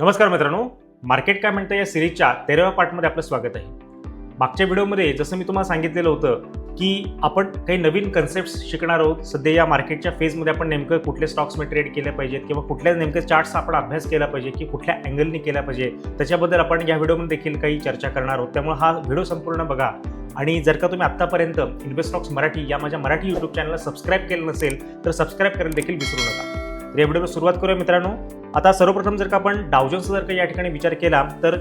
नमस्कार मित्रांनो. मार्केट काय म्हणतं या सिरीजच्या तेराव्या पार्टमध्ये आपलं स्वागत आहे. मागच्या व्हिडिओमध्ये जसं मी तुम्हाला सांगितलेलं होतं की आपण काही नवीन कन्सेप्ट शिकणार आहोत. सध्या या मार्केटच्या फेजमध्ये आपण नेमकं कुठले स्टॉक्समध्ये ट्रेड केले पाहिजेत किंवा कुठल्या नेमके चार्ट्स आपण अभ्यास केला पाहिजे की कुठल्या अँगलनी केला पाहिजे. त्याच्याबद्दल आपण या व्हिडिओमध्ये देखील काही चर्चा करणार आहोत. त्यामुळे हा व्हिडिओ संपूर्ण बघा. आणि जर का तुम्ही आत्तापर्यंत इन्व्हेस्टॉक्स मराठी या माझ्या मराठी यूट्यूब चॅनलला सबस्क्राईब केलं नसेल तर सबस्क्राईब करायला देखील विसरू नका. या व्हिडिओला सुरुवात करूया मित्रांनो. आता सर्वप्रथम जर का आपण डावजन्सचा जर का या ठिकाणी विचार केला तर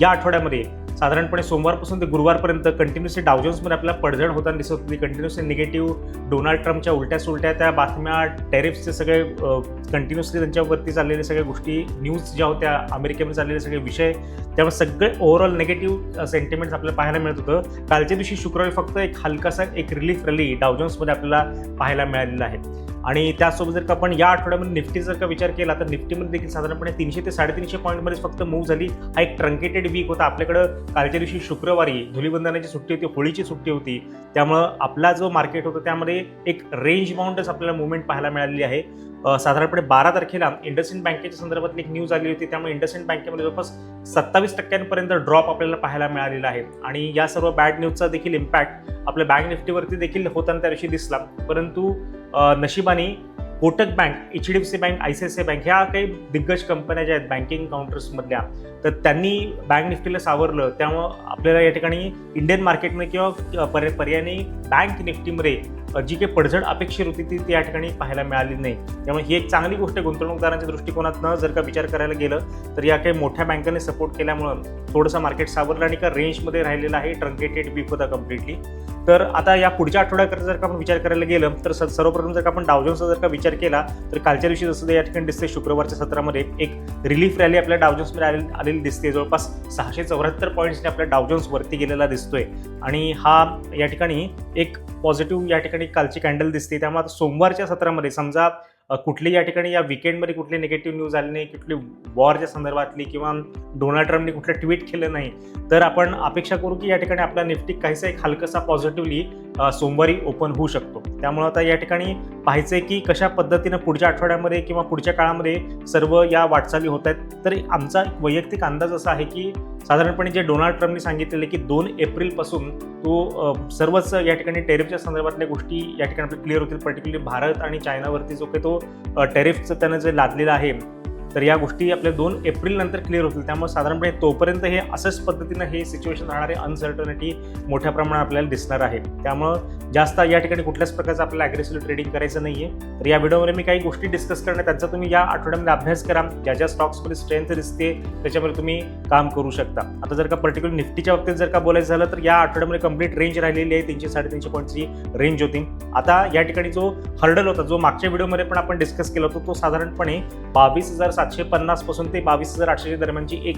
या आठवड्यामध्ये साधारणपणे सोमवारपासून ते गुरुवारपर्यंत कंटिन्युअसली डावजन्समध्ये आपल्याला पडझड होताना दिसत होती. कंटिन्युअसली निगेटिव्ह डोनाल्ड ट्रम्पच्या उलट्या सुलट्या त्या बातम्या टेरिफ्सचे सगळे कंटिन्युअसली त्यांच्यावरती चाललेले सगळ्या गोष्टी न्यूज ज्या होत्या अमेरिकेमध्ये चाललेले सगळे विषय त्यामुळे सगळे ओव्हरऑल निगेटिव्ह सेंटिमेंट्स आपल्याला पाहायला मिळत होतं. कालच्या दिवशी शुक्रवारी फक्त एक हलकासा एक रिलीफ रॅली डावजन्समध्ये आपल्याला पाहायला मिळालेला आहे. आणि त्यासोबत जर का आपण या आठवड्यामध्ये निफ्टी जर का विचार केला तर निफ्टीमध्ये देखील साधारणपणे तीनशे ते साडेतीनशे पॉईंटमध्येच फक्त मूव्ह झाली. हा एक ट्रंकेटेड वीक होता. आपल्याकडं कालच्या दिवशी शुक्रवारी धुलीबंधनाची सुट्टी होती होळीची सुट्टी होती. त्यामुळं आपला जो मार्केट होता त्यामध्ये एक रेंज बाउंडच आपल्याला मुवमेंट पाहायला मिळालेली आहे. साधारणपणे बारा तारखेला इंडसइंड बँकेच्या संदर्भातली एक न्यूज आली होती. त्यामुळे इंडसइंड बँकेमध्ये जवळपास सत्तावीस टक्क्यांपर्यंत ड्रॉप आपल्याला पाहायला मिळालेला आहे. आणि या सर्व बॅड न्यूजचा देखील इम्पॅक्ट आपल्या बँक निफ्टीवरती देखील होताना त्या दिवशी दिसला. परंतु नशिबाने Kotak bank H D F C bank I C I C bank ह्या काही दिग्गज कंपन्या ज्या आहेत बँकिंग काउंटर्समधल्या तर त्यांनी बँक निफ्टीला सावरलं. त्यामुळं आपल्याला या ठिकाणी इंडियन मार्केटमध्ये किंवा पर्या पर्यायाने बँक निफ्टीमध्ये जी काही पडझड अपेक्षित होती ती त्या ठिकाणी पाहायला मिळाली नाही. त्यामुळे ही एक चांगली गोष्ट गुंतवणूकदारांच्या दृष्टिकोनातनं जर का विचार करायला गेलं तर या काही मोठ्या बँकांनी सपोर्ट केल्यामुळं थोडंसं मार्केट सावरलं आणि का रेंजमध्ये राहिलेलं आहे ट्रंकेटेड बीप होता कम्प्लिटली तर आता या पुढच्या आठवड्याकडे जर का आपण विचार करायला गेलं तर स- सर्वप्रथम जर का आपण डावजन्सचा जर का विचार केला तर कालच्या दिवशी जसं या ठिकाणी दिसते शुक्रवारच्या सत्रामध्ये एक रिलीफ रॅली आपल्या डावजन्समध्ये आले आलेली दिसते जवळपास सहाशे चौऱ्याहत्तर पॉईंट्सने आपल्या डावजन्स वरती गेलेला दिसतोय. आणि हा या ठिकाणी एक पॉझिटिव्ह या ठिकाणी कालची कॅन्डल दिसते. त्यामुळे आता सोमवारच्या सत्रामध्ये समजा कुठली या ठिकाणी या विकेंडमध्ये कुठली निगेटिव्ह न्यूज आली नाही कुठली वॉरच्या संदर्भातली किंवा डोनाल्ड ट्रम्पने कुठलं ट्विट केलं नाही तर आपण अपेक्षा करू की या ठिकाणी आपला निफ्टी काहीसा एक हलकसा पॉझिटिव्हली सोमवारी ओपन होऊ शकतो. त्यामुळं आता या ठिकाणी पाहायचं आहे की कशा पद्धतीनं पुढच्या आठवड्यामध्ये किंवा पुढच्या काळामध्ये सर्व या वाटचाली होत आहेत. तर आमचा एक वैयक्तिक अंदाज असा आहे की साधारणपणे जे डोनाल्ड ट्रम्पने सांगितलेले की दोन एप्रिलपासून तो सर्वच या ठिकाणी टेरिफच्या संदर्भातल्या गोष्टी या ठिकाणी आपल्या क्लिअर होतील. पर्टिक्युलरली भारत आणि चायनावरती जो काही तो टेरिफचं त्यानं जे लादलेला आहे तर या गोष्टी आपल्या दोन एप्रिल नंतर क्लिअर होतील. त्यामुळे साधारणपणे तोपर्यंत हे असंच पद्धतीनं हे सिच्युएशन राहणारे अनसर्टनिटी मोठ्या प्रमाणात आपल्याला दिसणार आहे. त्यामुळं जास्त या ठिकाणी कुठल्याच प्रकारचं आपल्याला अग्रेसिव्ह ट्रेडिंग करायचं नाही आहे तर या व्हिडिओमध्ये मी काही गोष्टी डिस्कस करणार त्यांचा तुम्ही या आठवड्यामध्ये अभ्यास करा. ज्या ज्या स्टॉक्समध्ये स्ट्रेंथ दिसते त्याच्यामध्ये तुम्ही काम करू शकता. आता जर का पर्टिक्युलर निफ्टीच्या बाबतीत जर का बोलायचं झालं तर या आठवड्यामध्ये कंप्लीट रेंज राहिलेली आहे. तीनशे साडेतीनशे पॉईंटची रेंज होती. आता या ठिकाणी जो हर्डल होता जो मागच्या व्हिडिओमध्ये पण आपण डिस्कस केला होता तो साधारणपणे बावीस हजार सातशे पन्नासपासून ते बावीस हजार आठशे दरम्यानची एक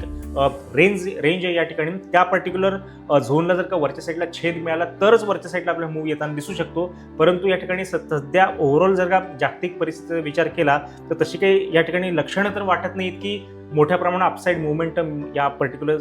रेंज रेंज आहे या ठिकाणी. त्या पर्टिक्युलर झोनला जर का वरच्या साईडला छेद मिळाला तरच वरच्या साईडला आपल्याला मूव येताना दिसू शकतो. परंतु या ठिकाणी स- सध्या ओव्हरऑल जर का जागतिक परिस्थितीचा विचार केला तर तशी काही या ठिकाणी लक्षणं तर वाटत नाहीत की मोठ्या प्रमाणात अपसाईड मुवमेंटम या पर्टिक्युलर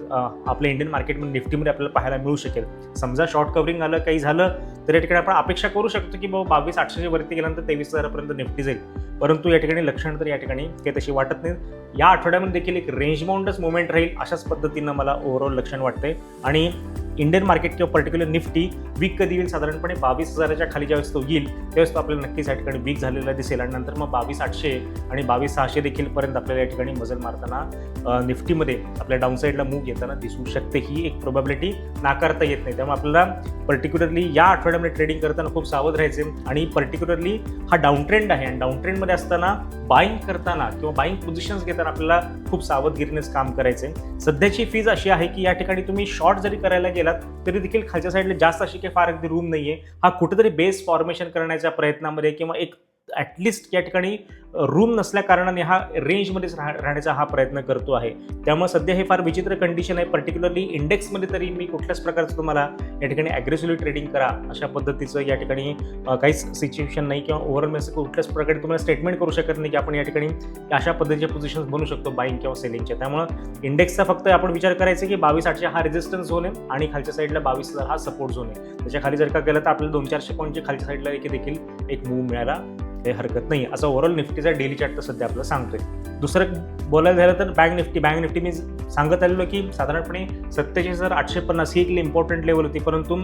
आपल्या इंडियन मार्केटमध्ये निफ्टीमध्ये आपल्याला पाहायला मिळू शकेल. समजा शॉर्ट कव्हरिंग आलं काही झालं तर या ठिकाणी आपण अपेक्षा करू शकतो की बाबा बावीस आठशे वरती गेल्यानंतर तेवीस हजारापर्यंत निफ्टी जाईल. परंतु या ठिकाणी लक्षण तर या ठिकाणी काही तशी वाटत नाही या आठवड्यामध्ये देखील एक रेंज बाउंडच मुवमेंट राहील अशाच पद्धतीनं मला ओव्हरऑल लक्षण वाटतंय. आणि इंडियन मार्केट किंवा पर्टिक्युलर निफ्टी वीक कधी येईल? साधारणपणे बावीस हजाराच्या खाली ज्यावेळेस तो येईल त्यावेळेस तो आपल्याला नक्कीच या ठिकाणी वीक झालेला दिसेल. आणि नंतर मग बावीस आठशे आणि बावीस सहाशे देखील पर्यंत आपल्याला या ठिकाणी मजल मारताना निफ्टीमध्ये आपल्या डाऊन साईडला मूव येताना दिसू शकते. ही एक प्रोबॅबिलिटी नाकारता येत नाही. त्यामुळे आपल्याला पर्टिक्युलरली या आठवड्यामध्ये ट्रेडिंग करताना खूप सावध राहायचे आणि पर्टिक्युलरली हा डाऊन ट्रेंड आहे. आणि डाऊन ट्रेंडमध्ये असताना बाईंग करताना किंवा बाईंग पोझिशन्स घेताना आपल्याला खूप सावधगिरीनेच काम करायचे सध्याची फीज अशी आहे की या ठिकाणी तुम्ही शॉर्ट जरी करायला गेलात तरी देखील खालच्या साईडला जास्त अशी काही फार अगदी रूम नाहीये. हा कुठेतरी बेस फॉर्मेशन करण्याच्या प्रयत्नामध्ये किंवा एक ॲटलिस्ट या ठिकाणी रूम नसल्या कारणाने हा रेंजमध्येच राह राहण्याचा हा प्रयत्न करतो आहे. त्यामुळे सध्या हे फार विचित्र कंडिशन आहे. पर्टिक्युलरली इंडेक्समध्ये तरी मी कुठल्याच प्रकारचं तुम्हाला या ठिकाणी ॲग्रेसिव्हली ट्रेडिंग करा अशा पद्धतीचं या ठिकाणी काहीच सिच्युएशन नाही किंवा ओव्हरऑल असं कुठल्याच प्रकारे तुम्हाला स्टेटमेंट करू शकत नाही की आपण या ठिकाणी अशा पद्धतीचे पोझिशन्स बनवू शकतो बाईंग किंवा सेलिंगच्या त्यामुळं इंडेक्सचा फक्त आपण विचार करायचा की बावीस आठशे हा रेजिस्टन्स झोन आहे आणि खालच्या साईडला बावीस हजार हा सपोर्ट झोन आहे. त्याच्याखाली जर का गेलं तर आपल्याला दोन चारशे पॉईंटच्या खालच्या साईडला देखील एक मूव मिळायला काही हरकत नाही. असं ओव्हरऑल निफ्टी निफ्टीचा डेली चार्ट तर सध्या आपलं सांगतोय. दुसरं बोलायला झालं तर बँक निफ्टी बँक निफ्टी मी सांगत आलेलो की साधारणपणे सत्तेचाळीस हजार आठशे पन्नास ही एक इम्पॉर्टंट लेवल होती. परंतु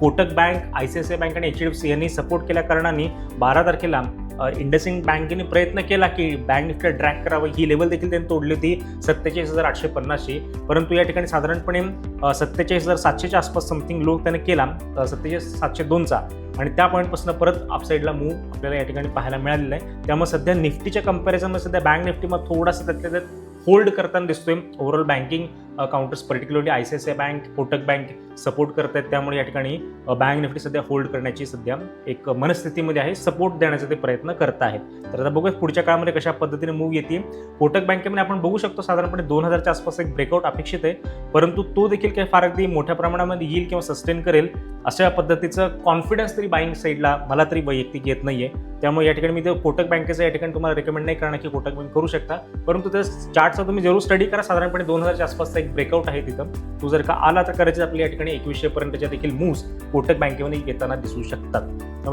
Kotak bank I C I C I bank आणि एच डी एफ सी यांनी सपोर्ट केल्या कारणाने बारा तारखेला इंडसिंग बँकेने प्रयत्न केला की बँक निफ्टी ड्रॅक करावं. ही लेवल देखील त्यांनी तोडली होती सत्तेचाळीस हजार आठशे पन्नासशी परंतु या ठिकाणी साधारणपणे सत्तेचाळीस हजार सातशेच्या आसपास समथिंग लो त्याने केला सत्तेचाळीस सातशे दोनचा. आणि त्या पॉईंटपासून परत अपसाईडला मूव आपल्याला या ठिकाणी पाहायला मिळालेला आहे. त्यामुळे सध्या निफ्टीच्या कंपॅरिझनमध्ये सध्या बँक निफ्टीमध्ये थोडासा त्यातल्या त्यात होल्ड करताना दिसतोय. Overall banking counters particularly I C I C I bank Kotak bank support करत आहेत त्यामुळे या ठिकाणी बँक निफ्टी सध्या होल्ड करण्याची सध्या एक मनस्थितीमध्ये आहे. सपोर्ट देण्याचा ते प्रयत्न करत आहेत. तर आता बघूया पुढच्या काळामध्ये कशा पद्धतीने मूव येते कोटक बँकेमध्ये आपण बघू शकतो साधारणपणे दोन हजारच्या आसपास एक ब्रेकआउट अपेक्षित आहे. परंतु तो देखील काही फार अगदी मोठ्या प्रमाणामध्ये येईल किंवा सस्टेन करेल अशा पद्धतीचं कॉन्फिडन्स तरी बाईंग साईडला मला तरी वैयक्तिक येत नाही आहे त्यामुळे या ठिकाणी मी ते कोटक बँकेचं या ठिकाणी तुम्हाला रेकमेंड नाही करणार की कोटक बँक करू शकता. परंतु त्या चार्टचा तुम्ही जरूर स्टडी करा. साधारणपणे दोन हजारच्या आसपासचा एक ब्रेकआउट आहे तिथं. तो जर का आला तर करायचं आपल्या या ठिकाणी एकवीसशे पर्यंतच्या देखील मूव्स कोटक बँकेमध्ये येताना दिसू शकतात.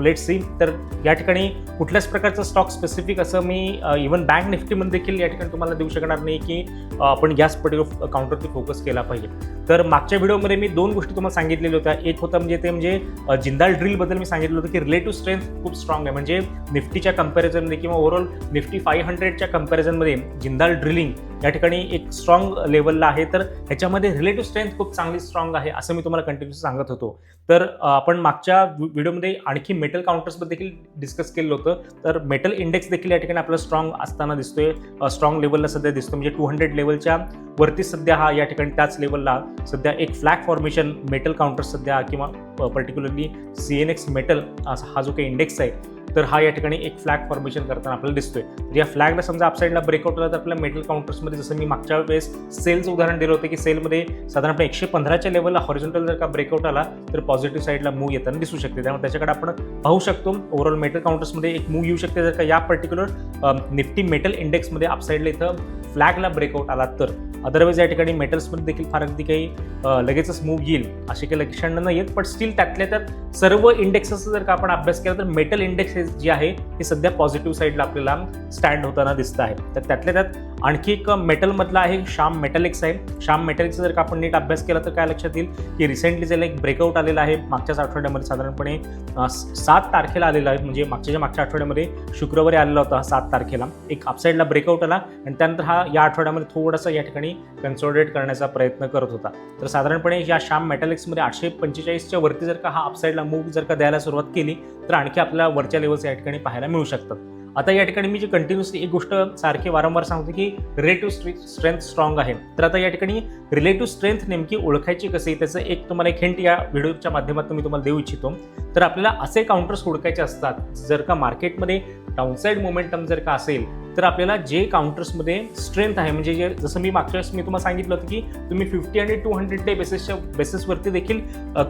लेट सी तर या ठिकाणी कुठल्याच प्रकारचं स्टॉक स्पेसिफिक असं मी इव्हन बँक निफ्टीमध्ये देखील या ठिकाणी तुम्हाला देऊ शकणार नाही की आपण याच पर्टिक्युलर काउंटरवरती फोकस केला पाहिजे. तर मागच्या व्हिडिओमध्ये मी दोन गोष्टी तुम्हाला सांगितलेल्या होत्या. एक होता म्हणजे ते म्हणजे जिंदाल ड्रिलबद्दल मी सांगितलं होतं की रिलेटिव्ह स्ट्रेंथ खूप स्ट्रॉंग आहे. म्हणजे निफ्टीच्या कम्पॅरिझनमध्ये किंवा ओव्हरऑल निफ्टी फाईव्ह हंड्रेडच्या कम्पॅरिझनमध्ये जिंदाल ड्रिलिंग या ठिकाणी एक स्ट्रॉंग लेवलला आहे. तर ह्याच्यामध्ये रिलेटिव्ह स्ट्रेंथ खूप चांगली स्ट्रॉंग आहे असं मी तुम्हाला कंटिन्यू सांगत होतो. तर आपण मागच्या व्हि- व्हिडिओमध्ये आणखी मेटल काउंटर्सवर देखील डिस्कस केलं होतं. तर मेटल इंडेक्स देखील या ठिकाणी आपल्याला स्ट्रॉंग असताना दिसतोय. स्ट्रॉंग लेवलला सध्या दिसतो. म्हणजे टू हंड्रेड लेवलच्या वरती सध्या हा या ठिकाणी त्याच लेवलला सध्या एक फ्लॅग फॉर्मेशन मेटल काउंटर्स सध्या किंवा particularly C N X metal हा जो काही इंडेक्स आहे तर हा या ठिकाणी एक फ्लॅग फॉर्मेशन करताना आपल्याला दिसतोय. तर या फ्लॅगला समजा अपसाईडला ब्रेकआउट आला तर आपल्या मेटल काउंटर्समध्ये जसं मी मागच्या वेळेस सेलचं उदाहरण दिलं होतं की सेलमध्ये साधारणपणे एकशे पंधराच्या लेवलला हॉरिझॉन्टल जर का ब्रेकआउट आला तर पॉझिटिव्ह साईडला मूव येताना दिसू शकते. त्यामुळे त्याच्याकडे आपण पाहू शकतो ओव्हरऑल मेटल काउंटर्समध्ये एक मूव येऊ शकते जर का या पर्टिक्युलर निफ्टी मेटल इंडेक्समध्ये अपसाईडला इथं फ्लॅगला ब्रेकआउट आला तर. अदरवाईज या ठिकाणी मेटल्समध्ये देखील फार अगदी काही लगेचच मूव येईल असे काही लक्षण नाही आहेत पण स्टील त्यातल्या त्यात सर्व इंडेक्सेसचा जर का आपण अभ्यास केला तर मेटल इंडेक्स हे जे आहे हे सध्या पॉझिटिव्ह साईडला आपल्याला स्टँड होताना दिसतं आहे. तर त्यातल्या त्यात आणखी एक मेटलमधला आहे श्याम मेटॅलिक्स आहे. श्याम मेटॅलिक्सचा जर का आपण नीट अभ्यास केला तर काय लक्षात येईल? की रिसेंटली ज्याला एक ब्रेकआउट आलेला आहे मागच्याच आठवड्यामध्ये साधारणपणे सात तारखेला आलेला आहे. म्हणजे मागच्या मागच्या आठवड्यामध्ये शुक्रवारी आलेला होता सात तारखेला. एक अपसाईडला ब्रेकआउट आला आणि त्यानंतर हा हा या आठवड्यामध्ये थोडासा या ठिकाणी कन्सोलिडेट करण्याचा प्रयत्न करत होता. तर साधारणपणे या श्याम मेटॅलिक्समध्ये आठशे पंचेचाळीसच्या वरती जर का हा अपसाईडला मूव्ह जर का द्यायला सुरुवात केली तर आणखी आपल्याला वरच्या लेवल्स या ठिकाणी पाहायला मिळू शकतात. आता या ठिकाणी मी जी कंटिन्युअसली एक गोष्ट सारखी वारंवार सांगतो की रिलेटिव्ह स्ट्रेंथ स्ट्रॉंग आहे. तर आता या ठिकाणी रिलेटिव्ह स्ट्रेंथ नेमकी ओळखायची कशी त्याचं एक तुम्हाला एक हिंट या व्हिडिओच्या माध्यमातून मी तुम्हाला देऊ इच्छितो. तर आपल्याला असे काउंटर्स हुडकायचे असतात जर का मार्केटमध्ये डाऊनसाईड मोमेंटम जर का असेल तर आपल्याला जे काउंटर्समध्ये स्ट्रेंथ आहे म्हणजे जे जसं मी मागच्या वेळेस मी तुम्हाला सांगितलं होतं की तुम्ही फिफ्टी आणि टू हंड्रेड डे बेसिसच्या बेसिसवरती देखील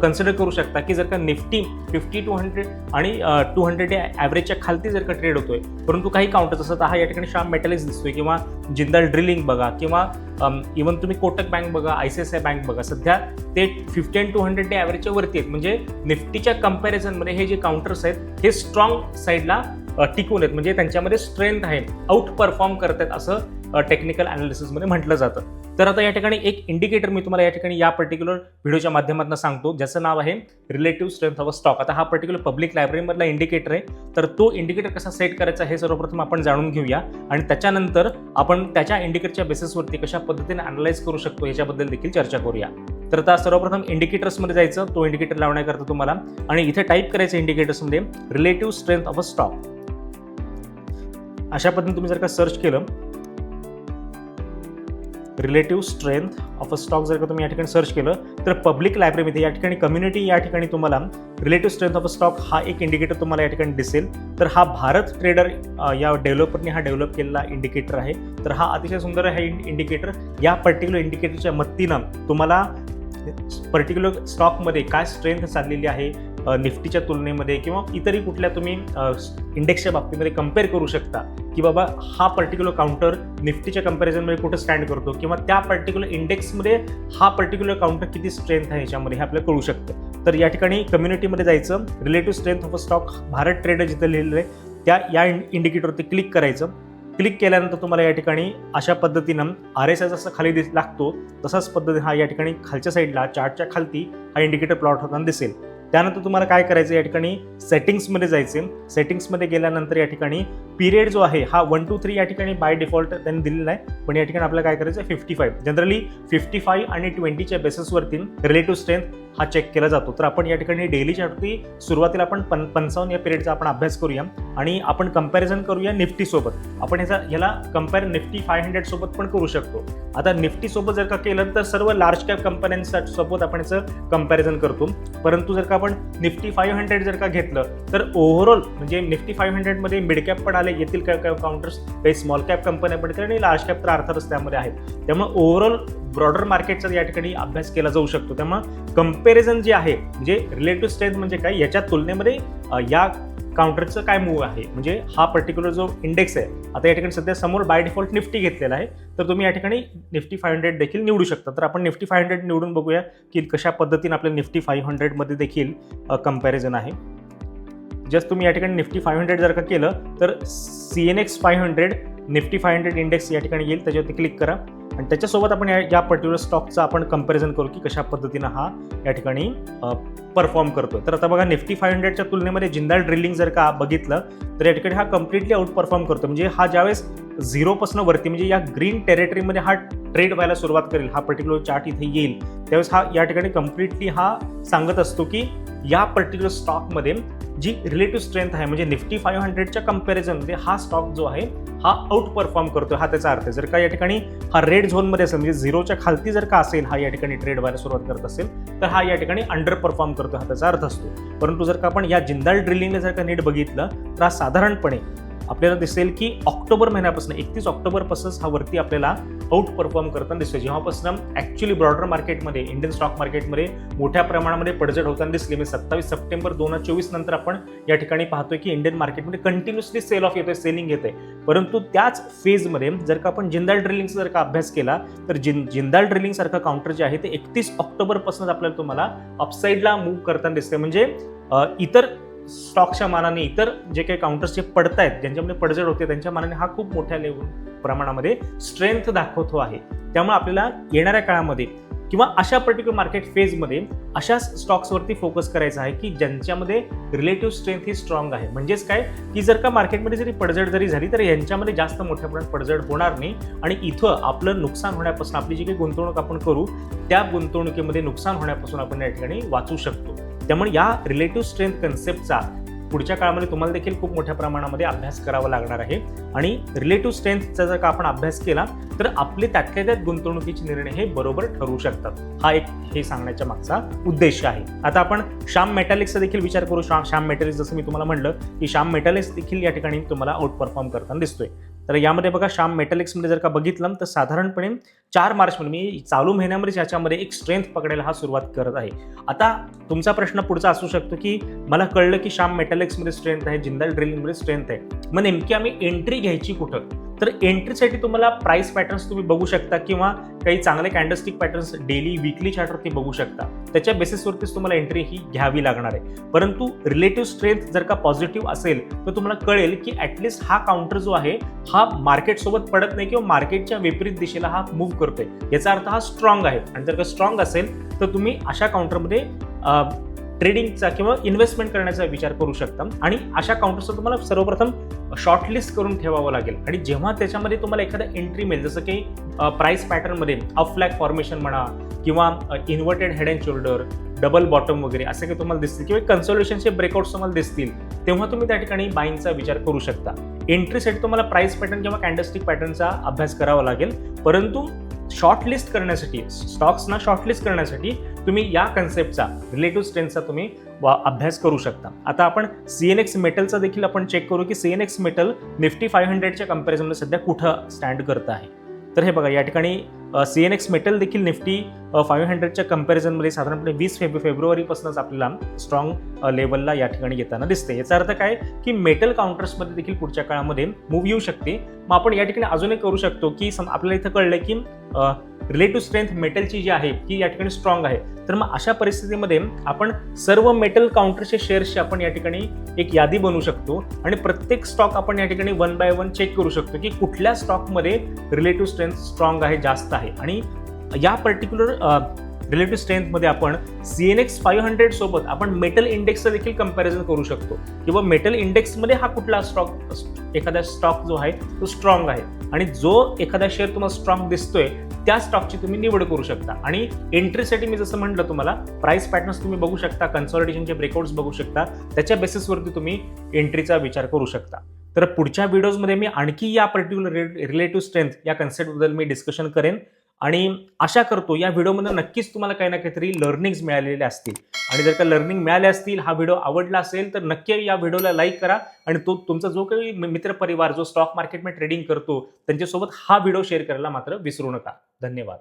कन्सिडर करू शकता की जर का निफ्टी फिफ्टी टू हंड्रेड आणि टू हंड्रेड डे ॲव्हरेजच्या खालती जर का ट्रेड होतोय परंतु काही काउंटर्स असतात हा या ठिकाणी श्याम मेटॅलिक्स दिसतोय किंवा जिंदाल ड्रिलिंग बघा किंवा इवन तुम्ही कोटक बँक बघा I C I I bank बघा सध्या ते fifty and two hundred day ॲव्हरेजच्या वरती आहेत. म्हणजे निफ्टीच्या कम्पॅरिझनमध्ये हे जे काउंटर्स आहेत हे स्ट्रॉंग साईडला टिकून आहेत. म्हणजे त्यांच्यामध्ये स्ट्रेंथ आहे. आउट परफॉर्म करत आहेत असं टेक्निकल अनालिसिसमध्ये म्हटलं जातं. तर आता या ठिकाणी एक इंडिकेटर मी तुम्हाला या ठिकाणी या पर्टिक्युलर व्हिडिओच्या माध्यमातून सांगतो. ज्याचं नाव आहे relative strength of a stock आता हा पर्टिक्युलर पब्लिक लायब्ररीमधला इंडिकेटर आहे. तर तो इंडिकेटर कसा सेट करायचा हे सर्वप्रथम आपण जाणून घेऊया. आणि त्याच्यानंतर आपण त्याच्या इंडिकेटरच्या बेसिसवरती कशा पद्धतीने अनालाइज करू शकतो याच्याबद्दल देखील चर्चा करूया. तर आता सर्वप्रथम इंडिकेटर्समध्ये जायचं. तो इंडिकेटर लावण्याकरता तुम्हाला. आणि इथे टाईप करायचं इंडिकेटर्समध्ये relative strength of a stock अशा पद्धतीने तुम्ही जर का सर्च केलं relative strength of a stock जर का तुम्ही या ठिकाणी सर्च केलं तर पब्लिक लायब्ररीमध्ये या ठिकाणी कम्युनिटी या ठिकाणी तुम्हाला relative strength of a stock हा एक इंडिकेटर तुम्हाला या ठिकाणी दिसेल. तर हा भारत ट्रेडर या डेव्हलपरने हा डेव्हलप केलेला इंडिकेटर आहे. तर हा अतिशय सुंदर आहे इंडिकेटर या पर्टिक्युलर इंडिकेटरच्या मदतीनं तुम्हाला पर्टिक्युलर स्टॉकमध्ये काय स्ट्रेंथ चाललेली आहे निफ्टीच्या तुलनेमध्ये किंवा इतरही कुठल्या तुम्ही इंडेक्सच्या बाबतीमध्ये कंपेअर करू शकता की बाबा हा पर्टिक्युलर काउंटर निफ्टीच्या कम्पॅरिझनमध्ये कुठं स्टँड करतो किंवा त्या पर्टिक्युलर इंडेक्समध्ये हा पर्टिक्युलर काउंटर किती स्ट्रेंथ आहे याच्यामध्ये हे आपल्याला कळू शकतं. तर या ठिकाणी कम्युनिटीमध्ये जायचं relative strength of a stock Bharat trader जिथं लिहिलेलं आहे त्या या इंडिकेटरवरती क्लिक करायचं. क्लिक केल्यानंतर तुम्हाला या ठिकाणी अशा पद्धतीनं आर एस आय जसं खाली दिस लागतो तसाच पद्धती हा या ठिकाणी खालच्या साईडला चार्टच्या खालती हा इंडिकेटर प्लॉट होताना दिसेल. त्यानंतर तुम्हाला काय करायचं या ठिकाणी सेटिंग्समध्ये जायचे सेटिंग्समध्ये गेल्यानंतर या ठिकाणी पिरियड जो आहे हा वन टू थ्री या ठिकाणी बाय डिफॉल्ट त्यांनी दिलेला आहे. पण या ठिकाणी आपल्याला काय करायचं आहे fifty five generally fifty five आणि ट्वेंटीच्या बेसिसवरती रिलेटिव्ह स्ट्रेंथ हा चेक केला जातो. तर आपण या ठिकाणी डेलीच्या सुरुवातीला आपण पं पंचावन्न या पिरियडचा आपण अभ्यास करूया. आणि आपण कंपॅरिझन करूया निफ्टीसोबत आपण ह्याचा ह्याला कंपेअर निफ्टी फाय हंड्रेड सोबत पण करू शकतो. आता निफ्टीसोबत जर का केलं तर सर्व लार्ज कॅप कंपन्यांसाठी सोबत आपण याचं कंपॅरिझन करतो. परंतु जर का आपण निफ्टी फाईव्ह हंड्रेड जर का घेतलं तर ओव्हरऑल म्हणजे निफ्टी फाईव्ह हंड्रेडमध्ये मिड कॅप पण आले येथील काय काय काउंटर्स काही स्मॉल कॅप कंपन्या पण आणि लार्ज कॅप तर अर्थातच त्यामध्ये आहेत. त्यामुळे ओव्हरऑल ब्रॉडर मार्केटचा या ठिकाणी अभ्यास केला जाऊ शकतो. त्यामुळे कंपॅरिझन जे आहे म्हणजे रिलेटिव्ह स्ट्रेंथ म्हणजे काय याच्या तुलनेमध्ये या काउंटरचं काय मूव आहे? म्हणजे हा पर्टिक्युलर जो इंडेक्स आहे आता या ठिकाणी सध्या समोर बाय डिफॉल्ट निफ्टी घेतलेला आहे तर तुम्ही या ठिकाणी निफ्टी फाय हंड्रेड देखील निवडू शकता. तर आपण निफ्टी फाय हंड्रेड निवडून बघूया की कशा पद्धतीने आपल्या निफ्टी फाईव्ह हंड्रेडमध्ये देखील कंपॅरिझन आहे. जस्ट तुम्ही या ठिकाणी निफ्टी फाय हंड्रेड जर का केलं तर C N X five hundred Nifty five hundred index या ठिकाणी येईल त्याच्यावरती क्लिक करा. आणि त्याच्यासोबत आपण या या पर्टिक्युलर स्टॉकचं आपण कंपॅरिझन करू की कशा पद्धतीनं हा या ठिकाणी परफॉर्म करतोय. तर आता बघा निफ्टी फाय हंड्रेडच्या तुलनेमध्ये जिंदाल ड्रिलिंग जर का बघितलं तर या ठिकाणी हा कम्प्लिटली आउट परफॉर्म करतो म्हणजे हा ज्यावेळेस झिरोपासून वरती म्हणजे या ग्रीन टेरिटरीमध्ये हा ट्रेड व्हायला सुरुवात करेल हा पर्टिक्युलर चार्ट इथे येईल. त्यावेळेस हा या ठिकाणी कम्प्लिटली हा सांगत असतो की या पर्टिक्युलर स्टॉकमध्ये जी रिलेटिव्ह स्ट्रेंथ आहे म्हणजे निफ्टी फाईव्ह हंड्रेडच्या कम्पॅरिझनमध्ये हा स्टॉक जो आहे हा आउट परफॉर्म करतो हा त्याचा अर्थ आहे. जर का या ठिकाणी हा रेड झोनमध्ये असेल म्हणजे झिरोच्या खालती जर का असेल हा या ठिकाणी ट्रेड व्हायला सुरुवात करत असेल तर हा या ठिकाणी अंडर परफॉर्म करतो हा त्याचा अर्थ असतो. परंतु जर का आपण या जिंदाल ड्रिलिंगला जर का नीट बघितलं तर हा साधारणपणे आपल्याला दिसेल की ऑक्टोबर महिन्यापासून एकतीस ऑक्टोबरपासूनच हा वरती आपल्याला आउट परफॉर्म करताना दिसतो जेव्हापासून ॲक्च्युली ब्रॉडर मार्केटमध्ये इंडियन स्टॉक मार्केटमध्ये मोठ्या प्रमाणामध्ये पडझड होताना दिसली. म्हणजे सत्तावीस सप्टेंबर दोन हजार चोवीस नंतर आपण या ठिकाणी पाहतोय की इंडियन मार्केटमध्ये कंटिन्युअसली सेल ऑफ येतोय सेलिंग येते परंतु त्याच फेजमध्ये जर का आपण जिंदाल ड्रिलिंगचा जर का अभ्यास केला तर जिन जिंदाल ड्रिलिंगसारखं काउंटर जे आहे ते एकतीस ऑक्टोबरपासूनच आपल्याला तुम्हाला अपसाईडला मूव्ह करताना दिसते म्हणजे इतर स्टॉकच्या मानाने इतर जे काही काउंटर्स जे पडत आहेत ज्यांच्यामध्ये पडझड होते त्यांच्या मानाने हा खूप मोठ्या लेवल प्रमाणामध्ये स्ट्रेंथ दाखवतो आहे. त्यामुळे आपल्याला येणाऱ्या काळामध्ये किंवा अशा पर्टिक्युलर मार्केट फेजमध्ये अशा स्टॉक्सवरती फोकस करायचा आहे की ज्यांच्यामध्ये रिलेटिव्ह स्ट्रेंथ ही स्ट्रॉंग आहे. म्हणजेच काय? की जर का मार्केटमध्ये जरी पडझड जरी झाली तर यांच्यामध्ये जास्त मोठ्या प्रमाणात पडझड होणार नाही. आणि इथं आपलं नुकसान होण्यापासून आपली जी काही गुंतवणूक आपण करू त्या गुंतवणुकीमध्ये नुकसान होण्यापासून आपण या ठिकाणी वाचू शकतो. त्यामुळे या रिलेटिव्ह स्ट्रेंथ कन्सेप्टचा पुढच्या काळामध्ये तुम्हाला देखील खूप मोठ्या प्रमाणामध्ये अभ्यास करावा लागणार आहे. आणि रिलेटिव्ह स्ट्रेंथचा जर का आपण अभ्यास केला तर आपले त्यातल्या त्यात गुंतवणुकीचे निर्णय हे बरोबर ठरवू शकतात. हा एक हे सांगण्याच्या मागचा उद्देश आहे. आता आपण श्याम मेटॅलिक्सचा देखील विचार करू. श्याम श्याम मेटॅलिक्स जसं मी तुम्हाला म्हणलं की श्याम मेटॅलिक्स देखील या ठिकाणी तुम्हाला आउट परफॉर्म करताना दिसतोय. तर यामध्ये बघा श्याम मेटॅलिक्समध्ये जर का बघितलं तर साधारणपणे चार मार्चमध्ये मी चालू महिन्यामध्येच याच्यामध्ये एक स्ट्रेंथ पकडायला हा सुरुवात करत आहे. आता तुमचा प्रश्न पुढचा असू शकतो की मला कळलं की श्याम मेटॅलिक्समध्ये स्ट्रेंथ आहे जिंदाल ड्रिलिंगमध्ये स्ट्रेंथ आहे. मग नेमकी आम्ही एंट्री घ्यायची कुठं? तर एंट्रीसाठी तुम्हाला प्राइस पॅटर्न्स तुम्ही बघू शकता किंवा काही चांगले कॅन्डलस्टिक पॅटर्न्स डेली विकली चार्टवरती बघू शकता. त्याच्या बेसिसवरतीच तुम्हाला एंट्री ही घ्यावी लागणार आहे. परंतु रिलेटिव्ह स्ट्रेंथ जर का पॉझिटिव्ह असेल तर तुम्हाला कळेल की ॲटलिस्ट हा काउंटर जो आहे हा मार्केटसोबत पडत नाही किंवा मार्केटच्या विपरीत दिशेला हा मूव्ह करतोय. याचा अर्थ हा स्ट्रॉंग आहे. आणि जर का स्ट्रॉंग असेल तर तुम्ही अशा काउंटरमध्ये ट्रेडिंगचा किंवा इन्व्हेस्टमेंट करण्याचा विचार करू शकता. आणि अशा काउंटर्सचं तुम्हाला सर्वप्रथम शॉर्टलिस्ट करून ठेवावं लागेल. आणि जेव्हा त्याच्यामध्ये तुम्हाला एखादा एंट्री मिळेल जसं की प्राईस पॅटर्नमध्ये अप फ्लॅग फॉर्मेशन म्हणा किंवा inverted head and shoulder double bottom वगैरे असं काही तुम्हाला दिसतील किंवा कन्सोल्युशनचे ब्रेकआउट्स तुम्हाला दिसतील तेव्हा तुम्ही त्या ठिकाणी बाईंगचा विचार करू शकता. एंट्रीसाठी तुम्हाला प्राईस पॅटर्न किंवा कॅन्डस्टिक पॅटर्नचा अभ्यास करावा लागेल. परंतु शॉर्टलिस्ट करण्यासाठी स्टॉक्सना शॉर्टलिस्ट करण्यासाठी तुम्ही या कन्सेप्टचा रिलेटिव्ह स्ट्रेंथचा तुम्ही अभ्यास करू शकता. आता आपण सी एन एक्स मेटलचा देखील आपण चेक करू की C N X metal Nifty five हंड्रेडच्या कम्पॅरिझनला सध्या कुठं स्टँड करत आहे. तर हे बघा या ठिकाणी सी एन एक्स मेटल देखील निफ्टी फाईव्ह हंड्रेडच्या कम्पॅरिझनमध्ये साधारणपणे वीस फेब्रु फेब्रुवारीपासूनच आपल्याला स्ट्रॉंग लेवलला या ठिकाणी येताना दिसते याचा अर्थ काय? की मेटल काउंटर्समध्ये देखील पुढच्या काळामध्ये मूव्ह येऊ शकते. मग आपण या ठिकाणी अजूनही करू शकतो की सम आपल्याला इथं कळलं की रिलेटिव्ह स्ट्रेंथ मेटलची जी आहे ती या ठिकाणी स्ट्रॉंग आहे. तर मग अशा परिस्थितीमध्ये आपण सर्व मेटल काउंटरच्या शेअर्सची आपण या ठिकाणी एक यादी बनवू शकतो आणि प्रत्येक स्टॉक आपण या ठिकाणी वन बाय वन चेक करू शकतो की कुठल्या स्टॉकमध्ये रिलेटिव्ह स्ट्रेंथ स्ट्रॉंग आहे जास्त आहे. आणि या पर्टिक्युलर रिलेटिव्ह स्ट्रेंथमध्ये आपण C N X five hundred सोबत आपण मेटल इंडेक्सचं देखील कंपॅरिझन करू शकतो. किंवा मेटल इंडेक्समध्ये हा कुठला स्टॉक एखादा स्टॉक जो आहे तो स्ट्रॉंग आहे. आणि जो एखादा शेअर तुम्हाला स्ट्रॉंग दिसतोय त्या स्टॉकची तुम्ही निवड करू शकता. आणि एंट्रीसाठी मी जसं म्हटलं तुम्हाला प्राइस पॅटर्न्स तुम्ही बघू शकता कन्सॉलिडेशनचे ब्रेकआउट्स बघू शकता त्याच्या बेसिसवरती तुम्ही एंट्रीचा विचार करू शकता. तर पुढच्या व्हिडिओजमध्ये मी आणखी या पर्टिक्युलर रिलेटिव्ह स्ट्रेंथ या कन्सेप्टबद्दल मी डिस्कशन करेन. आणि आशा करतो या व्हिडिओमध्ये नक्कीच तुम्हाला काही ना काहीतरी लर्निंग्स मिळालेले असतील. आणि जर का लर्निंग मिळाले असतील हा व्हिडिओ आवडला असेल तर नक्की या व्हिडिओला लाईक करा. आणि तो तुमचा जो काही मित्रपरिवार जो स्टॉक मार्केटमध्ये ट्रेडिंग करतो त्यांच्यासोबत हा व्हिडिओ शेअर करायला मात्र विसरू नका. धन्यवाद.